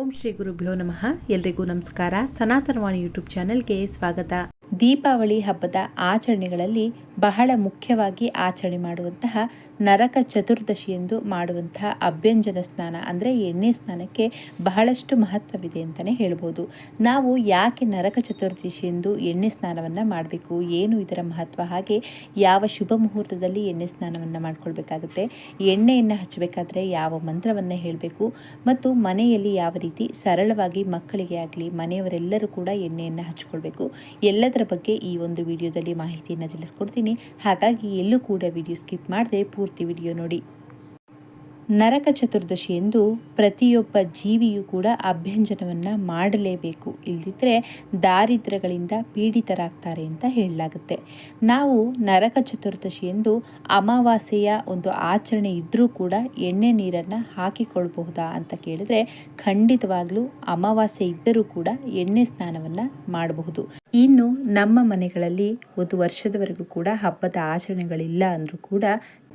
ಓಂ ಶ್ರೀ ಗುರುಭ್ಯೋ ನಮಃ. ಎಲ್ರಿಗೂ ನಮಸ್ಕಾರ. ಸನಾತನವಾಣಿ ಯೂಟ್ಯೂಬ್ ಚಾನೆಲ್ಗೆ ಸ್ವಾಗತ. ದೀಪಾವಳಿ ಹಬ್ಬದ ಆಚರಣೆಗಳಲ್ಲಿ ಬಹಳ ಮುಖ್ಯವಾಗಿ ಆಚರಣೆ ಮಾಡುವಂತಹ ನರಕ ಚತುರ್ದಶಿ ಎಂದು ಮಾಡುವಂತಹ ಅಭ್ಯಂಜನ ಸ್ನಾನ ಅಂದರೆ ಎಣ್ಣೆ ಸ್ನಾನಕ್ಕೆ ಬಹಳಷ್ಟು ಮಹತ್ವವಿದೆ ಅಂತಲೇ ಹೇಳ್ಬೋದು. ನಾವು ಯಾಕೆ ನರಕ ಚತುರ್ದಶಿ ಎಂದು ಎಣ್ಣೆ ಸ್ನಾನವನ್ನು ಮಾಡಬೇಕು? ಏನು ಇದರ ಮಹತ್ವ? ಹಾಗೆ ಯಾವ ಶುಭ ಮುಹೂರ್ತದಲ್ಲಿ ಎಣ್ಣೆ ಸ್ನಾನವನ್ನು ಮಾಡಿಕೊಳ್ಬೇಕಾಗುತ್ತೆ? ಎಣ್ಣೆಯನ್ನು ಹಚ್ಚಬೇಕಾದ್ರೆ ಯಾವ ಮಂತ್ರವನ್ನು ಹೇಳಬೇಕು? ಮತ್ತು ಮನೆಯಲ್ಲಿ ಯಾವ ರೀತಿ ಸರಳವಾಗಿ ಮಕ್ಕಳಿಗೆ ಆಗಲಿ, ಮನೆಯವರೆಲ್ಲರೂ ಕೂಡ ಎಣ್ಣೆಯನ್ನು ಹಚ್ಕೊಳ್ಬೇಕು? ಎಲ್ಲದರ ಬಗ್ಗೆ ಈ ಒಂದು ವಿಡಿಯೋದಲ್ಲಿ ಮಾಹಿತಿಯನ್ನು ತಿಳಿಸ್ಕೊಡ್ತೀನಿ. ಹಾಗಾಗಿ ಎಲ್ಲೂ ಕೂಡ ವಿಡಿಯೋ ಸ್ಕಿಪ್ ಮಾಡದೆ ಪೂರ್ತಿ ವಿಡಿಯೋ ನೋಡಿ. ನರಕ ಚತುರ್ದಶಿ ಎಂದು ಪ್ರತಿಯೊಬ್ಬ ಜೀವಿಯೂ ಕೂಡ ಅಭ್ಯಂಜನವನ್ನು ಮಾಡಲೇಬೇಕು. ಇಲ್ಲದಿದ್ದರೆ ದಾರಿದ್ರ್ಯಗಳಿಂದ ಪೀಡಿತರಾಗ್ತಾರೆ ಅಂತ ಹೇಳಲಾಗುತ್ತೆ. ನಾವು ನರಕ ಚತುರ್ದಶಿ ಎಂದು ಅಮಾವಾಸ್ಯೆಯ ಒಂದು ಆಚರಣೆ ಇದ್ದರೂ ಕೂಡ ಎಣ್ಣೆ ನೀರನ್ನು ಹಾಕಿಕೊಳ್ಬಹುದಾ ಅಂತ ಕೇಳಿದ್ರೆ ಖಂಡಿತವಾಗ್ಲೂ ಅಮಾವಾಸ್ಯೆ ಇದ್ದರೂ ಕೂಡ ಎಣ್ಣೆ ಸ್ನಾನವನ್ನು ಮಾಡಬಹುದು. ಇನ್ನು ನಮ್ಮ ಮನೆಗಳಲ್ಲಿ ಒಂದು ವರ್ಷದವರೆಗೂ ಕೂಡ ಹಬ್ಬದ ಆಚರಣೆಗಳಿಲ್ಲ ಅಂದರೂ ಕೂಡ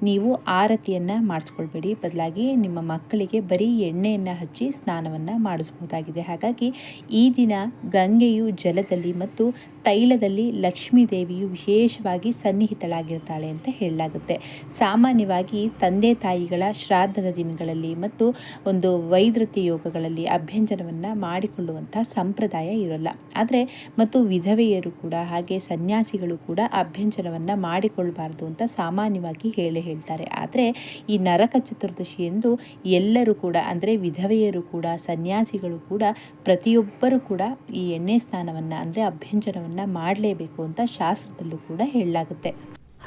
ನೀವು ಆರತಿಯನ್ನು ಮಾಡಿಸ್ಕೊಳ್ಬೇಡಿ. ಬದಲಾಗಿ ನಿಮ್ಮ ಮಕ್ಕಳಿಗೆ ಬರೀ ಎಣ್ಣೆಯನ್ನು ಹಚ್ಚಿ ಸ್ನಾನವನ್ನು ಮಾಡಿಸ್ಬೋದಾಗಿದೆ. ಹಾಗಾಗಿ ಈ ದಿನ ಗಂಗೆಯು ಜಲದಲ್ಲಿ ಮತ್ತು ತೈಲದಲ್ಲಿ ಲಕ್ಷ್ಮೀ ದೇವಿಯು ವಿಶೇಷವಾಗಿ ಸನ್ನಿಹಿತಳಾಗಿರ್ತಾಳೆ ಅಂತ ಹೇಳಲಾಗುತ್ತೆ. ಸಾಮಾನ್ಯವಾಗಿ ತಂದೆ ತಾಯಿಗಳ ಶ್ರಾದ್ದದ ದಿನಗಳಲ್ಲಿ ಮತ್ತು ಒಂದು ವೈದ್ಯತಿ ಯೋಗಗಳಲ್ಲಿ ಅಭ್ಯಂಜನವನ್ನು ಮಾಡಿಕೊಳ್ಳುವಂಥ ಸಂಪ್ರದಾಯ ಇರಲ್ಲ. ಆದರೆ ಮತ್ತು ವಿಧವೆಯರು ಕೂಡ ಹಾಗೆ ಸನ್ಯಾಸಿಗಳು ಕೂಡ ಅಭ್ಯಂಜನವನ್ನು ಮಾಡಿಕೊಳ್ಬಾರ್ದು ಅಂತ ಸಾಮಾನ್ಯವಾಗಿ ಹೇಳಿ ಹೇಳ್ತಾರೆ. ಆದರೆ ಈ ನರಕ ಚತುರ್ದಶಿ ಎಂದು ಎಲ್ಲರೂ ಕೂಡ ಅಂದರೆ ವಿಧವೆಯರು ಕೂಡ ಸನ್ಯಾಸಿಗಳು ಕೂಡ ಪ್ರತಿಯೊಬ್ಬರೂ ಕೂಡ ಈ ಎಣ್ಣೆ ಸ್ನಾನವನ್ನು ಅಂದರೆ ಅಭ್ಯಂಜನವನ್ನು ಮಾಡಲೇಬೇಕು ಅಂತ ಶಾಸ್ತ್ರದಲ್ಲೂ ಕೂಡ ಹೇಳಲಾಗುತ್ತೆ.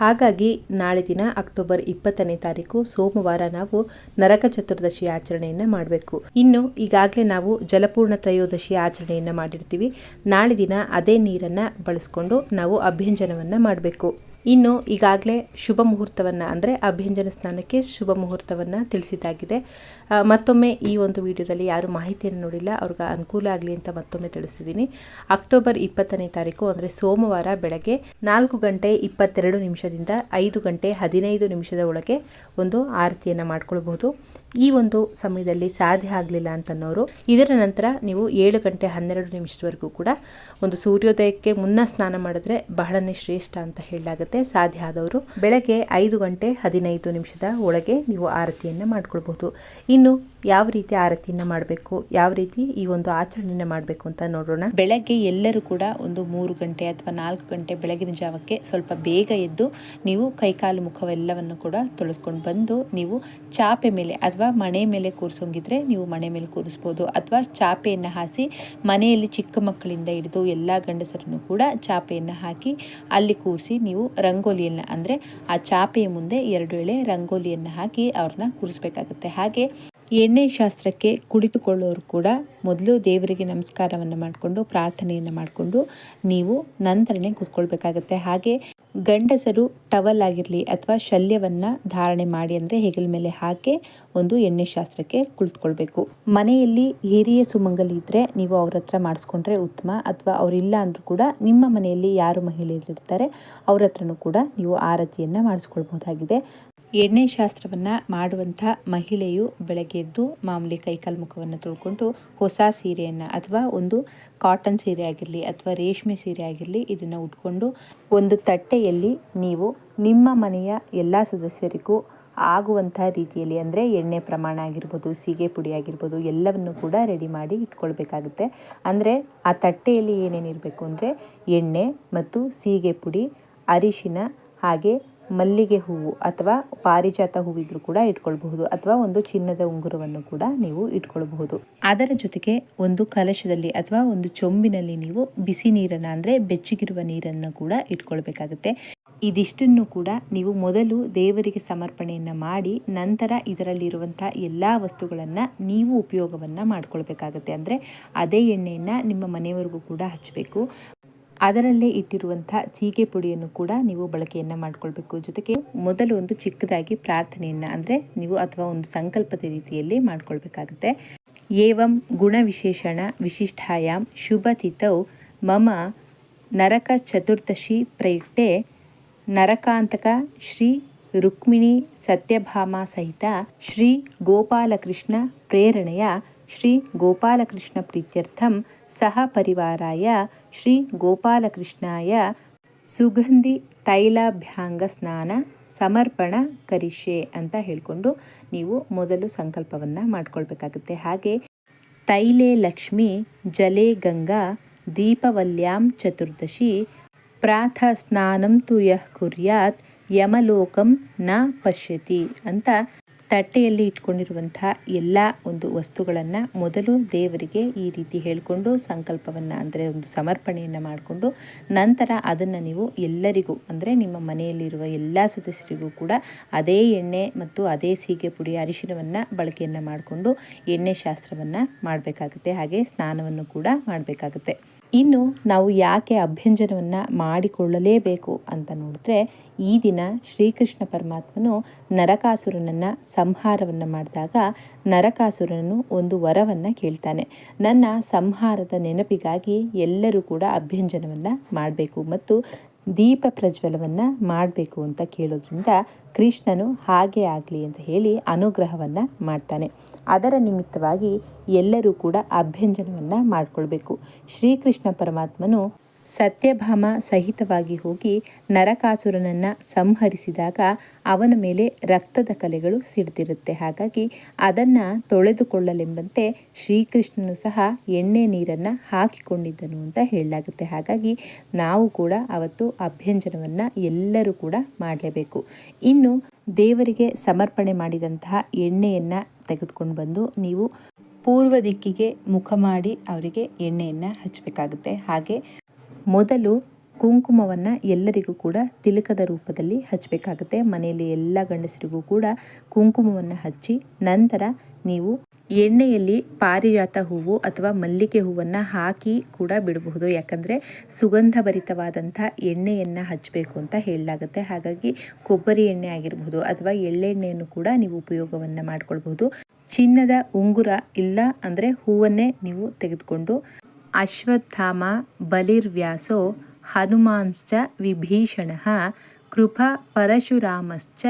ಹಾಗಾಗಿ ನಾಳೆ ದಿನ ಅಕ್ಟೋಬರ್ ಇಪ್ಪತ್ತನೇ ತಾರೀಕು ಸೋಮವಾರ ನಾವು ನರಕ ಚತುರ್ದಶಿ ಆಚರಣೆಯನ್ನು ಮಾಡಬೇಕು. ಇನ್ನು ಈಗಾಗಲೇ ನಾವು ಜಲಪೂರ್ಣ ತ್ರಯೋದಶಿ ಆಚರಣೆಯನ್ನು ಮಾಡಿರ್ತೀವಿ. ನಾಳೆ ದಿನ ಅದೇ ನೀರನ್ನು ಬಳಸ್ಕೊಂಡು ನಾವು ಅಭ್ಯಂಜನವನ್ನು ಮಾಡಬೇಕು. ಇನ್ನು ಈಗಾಗಲೇ ಶುಭ ಮುಹೂರ್ತವನ್ನು, ಅಂದರೆ ಅಭ್ಯಂಜನ ಸ್ನಾನಕ್ಕೆ ಶುಭ ಮುಹೂರ್ತವನ್ನು ತಿಳಿಸಿದ್ದಾಗಿದೆ. ಮತ್ತೊಮ್ಮೆ ಈ ಒಂದು ವಿಡಿಯೋದಲ್ಲಿ ಯಾರು ಮಾಹಿತಿಯನ್ನು ನೋಡಿಲ್ಲ, ಅವ್ರಿಗೆ ಅನುಕೂಲ ಆಗಲಿ ಅಂತ ಮತ್ತೊಮ್ಮೆ ತಿಳಿಸಿದ್ದೀನಿ. ಅಕ್ಟೋಬರ್ ಇಪ್ಪತ್ತನೇ ತಾರೀಕು, ಅಂದರೆ ಸೋಮವಾರ ಬೆಳಗ್ಗೆ ನಾಲ್ಕು ಗಂಟೆ ಇಪ್ಪತ್ತೆರಡು ನಿಮಿಷದಿಂದ ಐದು ಗಂಟೆ ಹದಿನೈದು ನಿಮಿಷದ ಒಳಗೆ ಒಂದು ಆರತಿಯನ್ನು ಮಾಡ್ಕೊಳ್ಬಹುದು. ಈ ಒಂದು ಸಮಯದಲ್ಲಿ ಸಾಧ್ಯ ಆಗಲಿಲ್ಲ ಅಂತನ್ನೋರು, ಇದರ ನಂತರ ನೀವು ಏಳು ಗಂಟೆ ಹನ್ನೆರಡು ನಿಮಿಷದವರೆಗೂ ಕೂಡ ಒಂದು ಸೂರ್ಯೋದಯಕ್ಕೆ ಮುನ್ನ ಸ್ನಾನ ಮಾಡಿದ್ರೆ ಬಹಳನೇ ಶ್ರೇಷ್ಠ ಅಂತ ಹೇಳಲಾಗುತ್ತೆ. ಸಾಧ್ಯ ಆದವರು ಬೆಳಗ್ಗೆ ಐದು ಗಂಟೆ ಹದಿನೈದು ನಿಮಿಷದ ಒಳಗೆ ನೀವು ಆರತಿಯನ್ನು ಮಾಡ್ಕೊಳ್ಬಹುದು. ಇನ್ನು ಯಾವ ರೀತಿ ಆರತಿಯನ್ನು ಮಾಡಬೇಕು, ಯಾವ ರೀತಿ ಈ ಒಂದು ಆಚರಣೆಯನ್ನು ಮಾಡಬೇಕು ಅಂತ ನೋಡೋಣ. ಬೆಳಗ್ಗೆ ಎಲ್ಲರೂ ಕೂಡ ಒಂದು ಮೂರು ಗಂಟೆ ಅಥವಾ ನಾಲ್ಕು ಗಂಟೆ ಬೆಳಗಿನ ಜಾವಕ್ಕೆ ಸ್ವಲ್ಪ ಬೇಗ ಎದ್ದು ನೀವು ಕೈಕಾಲು ಮುಖವೆಲ್ಲವನ್ನು ಕೂಡ ತೊಳೆದುಕೊಂಡು ಬಂದು ನೀವು ಚಾಪೆ ಮೇಲೆ ಅಥವಾ ಮನೆ ಮೇಲೆ ಕೂರಿಸೋಂಗಿದ್ರೆ ನೀವು ಮನೆ ಮೇಲೆ ಕೂರಿಸ್ಬೋದು. ಅಥವಾ ಚಾಪೆಯನ್ನು ಹಾಸಿ ಮನೆಯಲ್ಲಿ ಚಿಕ್ಕ ಮಕ್ಕಳಿಂದ ಹಿಡಿದು ಎಲ್ಲ ಗಂಡಸರನ್ನು ಕೂಡ ಚಾಪೆಯನ್ನು ಹಾಕಿ ಅಲ್ಲಿ ಕೂರಿಸಿ ನೀವು ರಂಗೋಲಿಯನ್ನು ಅಂದರೆ ಆ ಚಾಪೆಯ ಮುಂದೆ ಎರಡು ಎಳೆ ರಂಗೋಲಿಯನ್ನು ಹಾಕಿ ಅವ್ರನ್ನ ಕೂರಿಸ್ಬೇಕಾಗುತ್ತೆ. ಹಾಗೆ ಎಣ್ಣೆ ಶಾಸ್ತ್ರಕ್ಕೆ ಕುಳಿತುಕೊಳ್ಳೋರು ಕೂಡ ಮೊದಲು ದೇವರಿಗೆ ನಮಸ್ಕಾರವನ್ನು ಮಾಡಿಕೊಂಡು ಪ್ರಾರ್ಥನೆಯನ್ನು ಮಾಡಿಕೊಂಡು ನೀವು ನಂತರನೇ ಕೂತ್ಕೊಳ್ಬೇಕಾಗತ್ತೆ. ಹಾಗೆ ಗಂಡಸರು ಟವಲ್ ಆಗಿರಲಿ ಅಥವಾ ಶಲ್ಯವನ್ನು ಧಾರಣೆ ಮಾಡಿ ಅಂದರೆ ಹೆಗಲ ಮೇಲೆ ಹಾಕಿ ಒಂದು ಎಣ್ಣೆ ಶಾಸ್ತ್ರಕ್ಕೆ ಕುಳಿತುಕೊಳ್ಬೇಕು. ಮನೆಯಲ್ಲಿ ಹಿರಿಯ ಸುಮಂಗಲಿ ಇದ್ದರೆ ನೀವು ಅವ್ರ ಹತ್ರ ಮಾಡಿಸ್ಕೊಂಡ್ರೆ ಉತ್ತಮ. ಅಥವಾ ಅವರಿಲ್ಲ ಅಂದರೂ ಕೂಡ ನಿಮ್ಮ ಮನೆಯಲ್ಲಿ ಯಾರು ಮಹಿಳೆಯರಿರ್ತಾರೆ ಅವ್ರ ಹತ್ರನೂ ಕೂಡ ನೀವು ಆರತಿಯನ್ನು ಮಾಡಿಸ್ಕೊಳ್ಬಹುದಾಗಿದೆ. ಎಣ್ಣೆ ಶಾಸ್ತ್ರವನ್ನು ಮಾಡುವಂಥ ಮಹಿಳೆಯು ಬೆಳಗ್ಗೆ ಎದ್ದು ಮಾಮೂಲಿ ಕೈಕಾಲು ಮುಖವನ್ನು ತೊಳ್ಕೊಂಡು ಹೊಸ ಸೀರೆಯನ್ನು ಅಥವಾ ಒಂದು ಕಾಟನ್ ಸೀರೆ ಆಗಿರಲಿ ಅಥವಾ ರೇಷ್ಮೆ ಸೀರೆ ಆಗಿರಲಿ ಇದನ್ನು ಉಟ್ಕೊಂಡು ಒಂದು ತಟ್ಟೆಯಲ್ಲಿ ನೀವು ನಿಮ್ಮ ಮನೆಯ ಎಲ್ಲ ಸದಸ್ಯರಿಗೂ ಆಗುವಂಥ ರೀತಿಯಲ್ಲಿ ಅಂದರೆ ಎಣ್ಣೆ ಪ್ರಮಾಣ ಆಗಿರ್ಬೋದು, ಸೀಗೆ ಪುಡಿ ಆಗಿರ್ಬೋದು ಎಲ್ಲವನ್ನು ಕೂಡ ರೆಡಿ ಮಾಡಿ ಇಟ್ಕೊಳ್ಬೇಕಾಗುತ್ತೆ. ಅಂದರೆ ಆ ತಟ್ಟೆಯಲ್ಲಿ ಏನೇನಿರಬೇಕು ಅಂದರೆ ಎಣ್ಣೆ ಮತ್ತು ಸೀಗೆ ಪುಡಿ, ಅರಿಶಿನ ಹಾಗೆ ಮಲ್ಲಿಗೆ ಹೂವು ಅಥವಾ ಪಾರಿಜಾತ ಹೂವಿದ್ರು ಕೂಡ ಇಟ್ಕೊಳ್ಬಹುದು ಅಥವಾ ಒಂದು ಚಿನ್ನದ ಉಂಗುರವನ್ನು ಕೂಡ ನೀವು ಇಟ್ಕೊಳ್ಬಹುದು. ಅದರ ಜೊತೆಗೆ ಒಂದು ಕಲಶದಲ್ಲಿ ಅಥವಾ ಒಂದು ಚೊಂಬಿನಲ್ಲಿ ನೀವು ಬಿಸಿ ನೀರನ್ನು ಅಂದರೆ ಬೆಚ್ಚಗಿರುವ ನೀರನ್ನು ಕೂಡ ಇಟ್ಕೊಳ್ಬೇಕಾಗುತ್ತೆ. ಇದಿಷ್ಟನ್ನು ಕೂಡ ನೀವು ಮೊದಲು ದೇವರಿಗೆ ಸಮರ್ಪಣೆಯನ್ನು ಮಾಡಿ ನಂತರ ಇದರಲ್ಲಿರುವಂಥ ಎಲ್ಲ ವಸ್ತುಗಳನ್ನು ನೀವು ಉಪಯೋಗವನ್ನು ಮಾಡ್ಕೊಳ್ಬೇಕಾಗತ್ತೆ. ಅಂದರೆ ಅದೇ ಎಣ್ಣೆಯನ್ನು ನಿಮ್ಮ ಮನೆಯವರೆಗೂ ಕೂಡ ಹಚ್ಚಬೇಕು ಅದರಲ್ಲೇ ಇಟ್ಟಿರುವಂಥ ಸೀಗೆ ಪುಡಿಯನ್ನು ಕೂಡ ನೀವು ಬಳಕೆಯನ್ನು ಮಾಡ್ಕೊಳ್ಬೇಕು. ಜೊತೆಗೆ ಮೊದಲು ಒಂದು ಚಿಕ್ಕದಾಗಿ ಪ್ರಾರ್ಥನೆಯನ್ನು ಅಂದರೆ ನೀವು ಅಥವಾ ಒಂದು ಸಂಕಲ್ಪದ ರೀತಿಯಲ್ಲಿ ಮಾಡ್ಕೊಳ್ಬೇಕಾಗುತ್ತೆ. ಏವಂ ಗುಣವಿಶೇಷಣ ವಿಶಿಷ್ಟಾಯಾಮ್ ಶುಭ ತಿಥೌ ಮಮ ನರಕ ಚತುರ್ದಶಿ ಪ್ರಯುಕ್ತೆ ನರಕಾಂತಕ ಶ್ರೀ ರುಕ್ಮಿಣಿ ಸತ್ಯಭಾಮ ಸಹಿತ ಶ್ರೀ ಗೋಪಾಲಕೃಷ್ಣ ಪ್ರೇರಣೆಯ ಶ್ರೀ ಗೋಪಾಲಕೃಷ್ಣ ಪ್ರೀತ್ಯರ್ಥಂ ಸಹ ಪರಿವಾರಾಯ ಶ್ರೀ ಗೋಪಾಲಕೃಷ್ಣಾಯ ಸುಗಂಧಿ ತೈಲಾಭ್ಯಾಂಗ ಸ್ನಾನ ಸಮರ್ಪಣ ಕರಿಷೆ ಅಂತ ಹೇಳಿಕೊಂಡು ನೀವು ಮೊದಲು ಸಂಕಲ್ಪವನ್ನು ಮಾಡ್ಕೊಳ್ಬೇಕಾಗುತ್ತೆ. ಹಾಗೆ ತೈಲೇ ಲಕ್ಷ್ಮಿ, ಜಲೇ ಗಂಗಾ, ದೀಪವಲ್ಯಾಂ ಚತುರ್ದಶಿ, ಪ್ರಾಥ ಸ್ನಾನಂ ತು ಯಃ ಕುರ್ಯಾತ್, ಯಮಲೋಕಂ ನ ಪಶ್ಯತಿ ಅಂತ ತಟ್ಟೆಯಲ್ಲಿ ಇಟ್ಕೊಂಡಿರುವಂತಹ ಎಲ್ಲ ಒಂದು ವಸ್ತುಗಳನ್ನು ಮೊದಲು ದೇವರಿಗೆ ಈ ರೀತಿ ಹೇಳಿಕೊಂಡು, ಸಂಕಲ್ಪವನ್ನು ಅಂದರೆ ಒಂದು ಸಮರ್ಪಣೆಯನ್ನು ಮಾಡಿಕೊಂಡು, ನಂತರ ಅದನ್ನು ನೀವು ಎಲ್ಲರಿಗೂ ಅಂದರೆ ನಿಮ್ಮ ಮನೆಯಲ್ಲಿರುವ ಎಲ್ಲ ಸದಸ್ಯರಿಗೂ ಕೂಡ ಅದೇ ಎಣ್ಣೆ ಮತ್ತು ಅದೇ ಸೀಗೆ ಪುಡಿ ಅರಿಶಿನವನ್ನು ಬಳಕೆಯನ್ನು ಮಾಡಿಕೊಂಡು ಎಣ್ಣೆ ಶಾಸ್ತ್ರವನ್ನು ಮಾಡಬೇಕಾಗುತ್ತೆ. ಹಾಗೆ ಸ್ನಾನವನ್ನು ಕೂಡ ಮಾಡಬೇಕಾಗುತ್ತೆ. ಇನ್ನು ನಾವು ಯಾಕೆ ಅಭ್ಯಂಜನವನ್ನು ಮಾಡಿಕೊಳ್ಳಲೇಬೇಕು ಅಂತ ನೋಡಿದ್ರೆ, ಈ ದಿನ ಶ್ರೀಕೃಷ್ಣ ಪರಮಾತ್ಮನು ನರಕಾಸುರನನ್ನು ಸಂಹಾರವನ್ನು ಮಾಡಿದಾಗ ನರಕಾಸುರನು ಒಂದು ವರವನ್ನು ಕೇಳ್ತಾನೆ. ನನ್ನ ಸಂಹಾರದ ನೆನಪಿಗಾಗಿ ಎಲ್ಲರೂ ಕೂಡ ಅಭ್ಯಂಜನವನ್ನು ಮಾಡಬೇಕು ಮತ್ತು ದೀಪ ಪ್ರಜ್ವಲವನ್ನು ಮಾಡಬೇಕು ಅಂತ ಕೇಳೋದ್ರಿಂದ ಕೃಷ್ಣನು ಹಾಗೆ ಆಗಲಿ ಅಂತ ಹೇಳಿ ಅನುಗ್ರಹವನ್ನು ಮಾಡ್ತಾನೆ. ಅದರ ನಿಮಿತ್ತವಾಗಿ ಎಲ್ಲರೂ ಕೂಡ ಅಭ್ಯಂಜನವನ್ನು ಮಾಡಿಕೊಳ್ಬೇಕು. ಶ್ರೀಕೃಷ್ಣ ಪರಮಾತ್ಮನು ಸತ್ಯಭಾಮ ಸಹಿತವಾಗಿ ಹೋಗಿ ನರಕಾಸುರನನ್ನು ಸಂಹರಿಸಿದಾಗ ಅವನ ಮೇಲೆ ರಕ್ತದ ಕಲೆಗಳು ಸಿಡ್ದಿರುತ್ತೆ. ಹಾಗಾಗಿ ಅದನ್ನು ತೊಳೆದುಕೊಳ್ಳಲೆಂಬಂತೆ ಶ್ರೀಕೃಷ್ಣನು ಸಹ ಎಣ್ಣೆ ನೀರನ್ನು ಹಾಕಿಕೊಂಡಿದ್ದನು ಅಂತ ಹೇಳಲಾಗುತ್ತೆ. ಹಾಗಾಗಿ ನಾವು ಕೂಡ ಅವತ್ತು ಅಭ್ಯಂಜನವನ್ನು ಎಲ್ಲರೂ ಕೂಡ ಮಾಡಲೇಬೇಕು. ಇನ್ನು ದೇವರಿಗೆ ಸಮರ್ಪಣೆ ಮಾಡಿದಂತಹ ಎಣ್ಣೆಯನ್ನು ತೆಗೆದುಕೊಂಡು ಬಂದು ನೀವು ಪೂರ್ವ ದಿಕ್ಕಿಗೆ ಮುಖ ಮಾಡಿ ಅವರಿಗೆ ಎಣ್ಣೆಯನ್ನು ಹಚ್ಚಬೇಕಾಗುತ್ತೆ. ಹಾಗೆ ಮೊದಲು ಕುಂಕುಮವನ್ನು ಎಲ್ಲರಿಗೂ ಕೂಡ ತಿಲಕದ ರೂಪದಲ್ಲಿ ಹಚ್ಚಬೇಕಾಗುತ್ತೆ. ಮನೆಯಲ್ಲಿ ಎಲ್ಲ ಗಂಡಸರಿಗೂ ಕೂಡ ಕುಂಕುಮವನ್ನು ಹಚ್ಚಿ ನಂತರ ನೀವು ಎಣ್ಣೆಯಲ್ಲಿ ಪಾರಿಜಾತ ಹೂವು ಅಥವಾ ಮಲ್ಲಿಗೆ ಹೂವನ್ನು ಹಾಕಿ ಕೂಡ ಬಿಡಬಹುದು. ಯಾಕಂದರೆ ಸುಗಂಧಭರಿತವಾದಂಥ ಎಣ್ಣೆಯನ್ನು ಹಚ್ಚಬೇಕು ಅಂತ ಹೇಳಲಾಗುತ್ತೆ. ಹಾಗಾಗಿ ಕೊಬ್ಬರಿ ಎಣ್ಣೆ ಆಗಿರಬಹುದು ಅಥವಾ ಎಳ್ಳೆಣ್ಣೆಯನ್ನು ಕೂಡ ನೀವು ಉಪಯೋಗವನ್ನು ಮಾಡಿಕೊಳ್ಬಹುದು. ಚಿನ್ನದ ಉಂಗುರ ಇಲ್ಲ ಅಂದರೆ ಹೂವನ್ನೇ ನೀವು ತೆಗೆದುಕೊಂಡು ಅಶ್ವತ್ಥಾಮ, ಬಲಿರ್ವ್ಯಾಸೋ ಹನುಮಾನ್ಶ್ಚ ವಿಭೀಷಣ, ಕೃಪಾ ಪರಶುರಾಮಶ್ಚ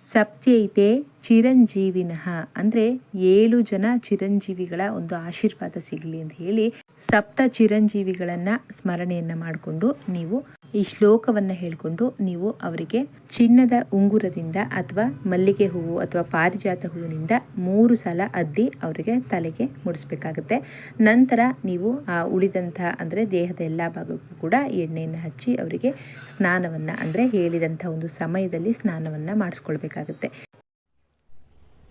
ಸಪ್ತೈತೆ ಚಿರಂಜೀವಿನಃ ಅಂದರೆ ಏಳು ಜನ ಚಿರಂಜೀವಿಗಳ ಒಂದು ಆಶೀರ್ವಾದ ಸಿಗಲಿ ಅಂತ ಹೇಳಿ ಸಪ್ತ ಚಿರಂಜೀವಿಗಳನ್ನು ಸ್ಮರಣೆಯನ್ನು ಮಾಡಿಕೊಂಡು ನೀವು ಈ ಶ್ಲೋಕವನ್ನು ಹೇಳಿಕೊಂಡು ನೀವು ಅವರಿಗೆ ಚಿನ್ನದ ಉಂಗುರದಿಂದ ಅಥವಾ ಮಲ್ಲಿಗೆ ಹೂವು ಅಥವಾ ಪಾರಿಜಾತ ಹೂವಿನಿಂದ ಮೂರು ಸಲ ಅದ್ದಿ ಅವರಿಗೆ ತಲೆಗೆ ಮುಡಿಸ್ಬೇಕಾಗುತ್ತೆ. ನಂತರ ನೀವು ಆ ಉಳಿದಂತಹ ಅಂದರೆ ದೇಹದ ಎಲ್ಲ ಭಾಗಕ್ಕೂ ಕೂಡ ಎಣ್ಣೆಯನ್ನು ಹಚ್ಚಿ ಅವರಿಗೆ ಸ್ನಾನವನ್ನು ಅಂದರೆ ಹೇಳಿದಂಥ ಒಂದು ಸಮಯದಲ್ಲಿ ಸ್ನಾನವನ್ನು ಮಾಡಿಸ್ಕೊಳ್ಬೇಕಾಗುತ್ತೆ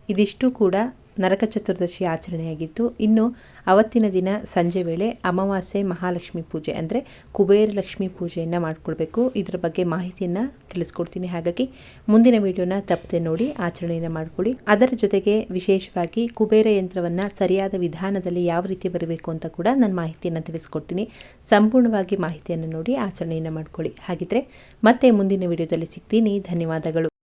ಇದಿಷ್ಟು ಕೂಡ ನರಕ ಚತುರ್ದಶಿ ಆಚರಣೆಯಾಗಿತ್ತು. ಇನ್ನು ಅವತ್ತಿನ ದಿನ ಸಂಜೆ ವೇಳೆ ಅಮಾವಾಸ್ಯೆ ಮಹಾಲಕ್ಷ್ಮಿ ಪೂಜೆ ಅಂದರೆ ಕುಬೇರ ಲಕ್ಷ್ಮಿ ಪೂಜೆಯನ್ನು ಮಾಡಿಕೊಳ್ಬೇಕು. ಇದರ ಬಗ್ಗೆ ಮಾಹಿತಿಯನ್ನು ತಿಳಿಸ್ಕೊಡ್ತೀನಿ. ಹಾಗಾಗಿ ಮುಂದಿನ ವಿಡಿಯೋನ ತಪ್ಪದೆ ನೋಡಿ ಆಚರಣೆಯನ್ನು ಮಾಡಿಕೊಳ್ಳಿ. ಅದರ ಜೊತೆಗೆ ವಿಶೇಷವಾಗಿ ಕುಬೇರ ಯಂತ್ರವನ್ನು ಸರಿಯಾದ ವಿಧಾನದಲ್ಲಿ ಯಾವ ರೀತಿ ಬರಬೇಕು ಅಂತ ಕೂಡ ನಾನು ಮಾಹಿತಿಯನ್ನು ತಿಳಿಸ್ಕೊಡ್ತೀನಿ. ಸಂಪೂರ್ಣವಾಗಿ ಮಾಹಿತಿಯನ್ನು ನೋಡಿ ಆಚರಣೆಯನ್ನು ಮಾಡ್ಕೊಳ್ಳಿ. ಹಾಗಿದ್ರೆ ಮತ್ತೆ ಮುಂದಿನ ವಿಡಿಯೋದಲ್ಲಿ ಸಿಗ್ತೀನಿ. ಧನ್ಯವಾದಗಳು.